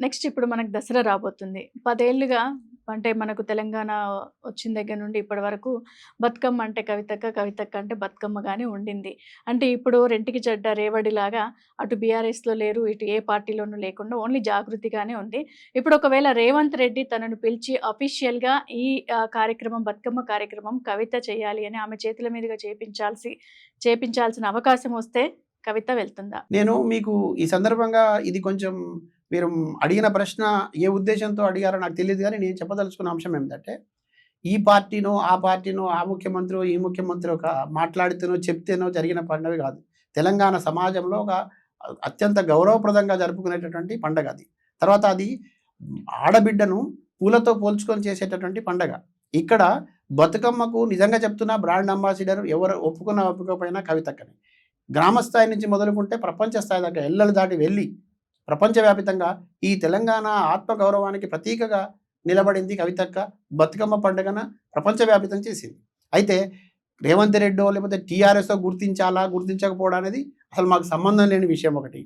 Next ఇప్పుడు మనకు దసరా రాబోతుంది. పదేళ్ళుగా అంటే మనకు తెలంగాణ వచ్చిన దగ్గర నుండి ఇప్పటి వరకు బతుకమ్మ అంటే కవితక్క, కవితక్క అంటే బతుకమ్మగానే ఉండింది. అంటే ఇప్పుడు రెంటికి చెడ్డ రేవడిలాగా అటు బీఆర్ఎస్‌లో లేరు, ఇటు ఏ పార్టీలోనూ లేకుండా ఓన్లీ జాగృతిగానే ఉంది. ఇప్పుడు ఒకవేళ రేవంత్ రెడ్డి తనను పిలిచి అఫీషియల్‌గా ఈ కార్యక్రమం బతుకమ్మ కార్యక్రమం కవిత చేయాలి అని ఆమె చేతుల మీదుగా చేపించాల్సి చేపించాల్సిన అవకాశం వస్తే కవిత వెళ్తుందా? నేను మీకు ఈ సందర్భంగా ఇది కొంచెం మీరు అడిగిన ప్రశ్న ఏ ఉద్దేశంతో అడిగారో నాకు తెలియదు కానీ నేను చెప్పదలుచుకున్న అంశం ఏంటంటే ఈ పార్టీనో ఆ పార్టీనో ఆ ముఖ్యమంత్రి ఈ ముఖ్యమంత్రి ఒక మాట్లాడితేనో చెప్తేనో జరిగిన పండుగ కాదు. తెలంగాణ సమాజంలో ఒక అత్యంత గౌరవప్రదంగా జరుపుకునేటటువంటి పండగ అది. తర్వాత అది ఆడబిడ్డను పూలతో పోల్చుకొని చేసేటటువంటి పండగ. ఇక్కడ బతుకమ్మకు నిజంగా చెప్తున్నా బ్రాండ్ అంబాసిడర్ ఎవరు ఒప్పుకున్నా ఒప్పుకోకపోయినా కవితక్కని గ్రామ స్థాయి నుంచి మొదలుకుంటే ప్రపంచ స్థాయి దాకా ఎల్లలు దాటి వెళ్ళి ప్రపంచవ్యాప్తంగా ఈ తెలంగాణ ఆత్మగౌరవానికి ప్రతీకగా నిలబడింది కవితక్క బతుకమ్మ పండుగన ప్రపంచవ్యాపితం చేసింది. అయితే రేవంత్ రెడ్డో లేకపోతే టీఆర్ఎస్తో గుర్తించాలా గుర్తించకపోవడం అనేది అసలు మాకు సంబంధం లేని విషయం ఒకటి.